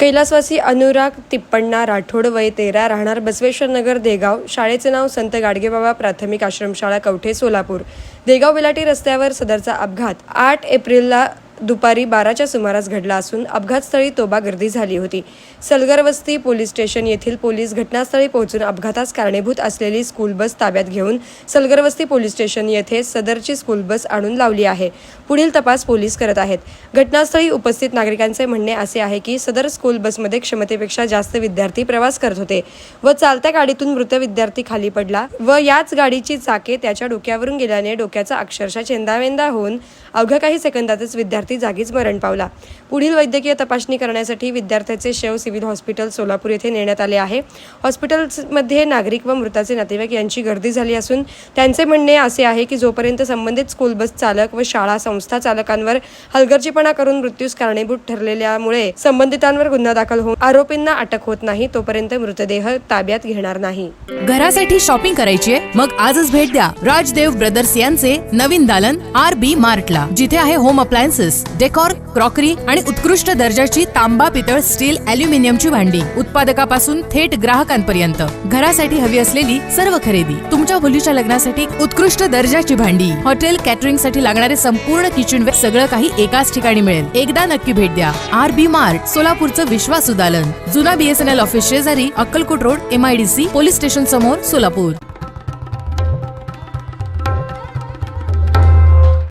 कैलासवासी अनुराग तिप्पण्णा राठोड वय तेरा राहणार बसवेश्वर नगर देगाव. शाळेचे नाव संत गाडगेबाबा प्राथमिक आश्रमशाळा कवठे सोलापूर. देगाव बेलाटी रस्त्यावर सदरचा अपघात. आठ एप्रिलला दुपारी बाराच्या सुमारास घडला असून अपघातस्थळी तोबा गर्दी झाली होती. सलगरवस्ती पोलीस स्टेशन येथील पोलीस घटनास्थळी पोहोचून अपघातास कारणीभूत असलेली स्कूल बस ताब्यात घेऊन सलगरवस्ती पोलीस स्टेशन येथे सदरची स्कूल बस आणून लावली आहे. पुढील तपास पोलीस करत आहेत. घटनास्थळी उपस्थित नागरिकांचे म्हणणे असे आहे की सदर स्कूल बसमध्ये क्षमतेपेक्षा जास्त विद्यार्थी प्रवास करत होते व चालत्या गाडीतून मृत विद्यार्थी खाली पडला व याच गाडीची चाके त्याच्या डोक्यावरून गेल्याने डोक्याचा अक्षरशः चेंदावेंदा होऊन अवघ्या काही सेकंदातच विद्यार्थी जागीच मरण पावला. पुढील वैद्यकीय तपासणी करण्यासाठी विद्यार्थ्याचे शव सिव्हिल हॉस्पिटल सोलापूर येथे नेण्यात आले आहे. हॉस्पिटलमध्ये नागरिक व मृताचे नातेवाईक यांची गर्दी झाली असून त्यांचे म्हणणे असे आहे की जोपर्यंत संबंधित स्कूल बस चालक व शाळा संस्था चालकांवर हलगर्जीपणा करून मृत्यूस कारणीभूत ठरलेल्यामुळे संबंधितांवर गुन्हा दाखल होऊन आरोपींना अटक होत नाही तोपर्यंत मृतदेह ताब्यात घेणार नाही. घरासाठी शॉपिंग करायची आहे? मग आजच भेट द्या. राजदेव ब्रदर्स यांचे नवीन दालन आर बी मार्टला जिथे आहे होम अप्लायन्सेस. डेकॉर क्रॉकरी आणि उत्कृष्ट दर्जाची तांबा पितळ स्टील अल्युमिनियमची भांडी उत्पादकापासून थेट ग्राहकांपर्यंत. घरासाठी हवी असलेली सर्व खरेदी. तुमच्या मुलीच्या लग्नासाठी उत्कृष्ट दर्जाची भांडी. हॉटेल कॅटरिंगसाठी लागणारे संपूर्ण किचनवेअर सगळं काही एकाच ठिकाणी मिळेल. एकदा नक्की भेट द्या. आर बी मार्ट सोलापूरचं विश्वास दालन जुना बीएसएनएल ऑफिस शेजारी Akkalkot road MIDC police station समोर सोलापूर.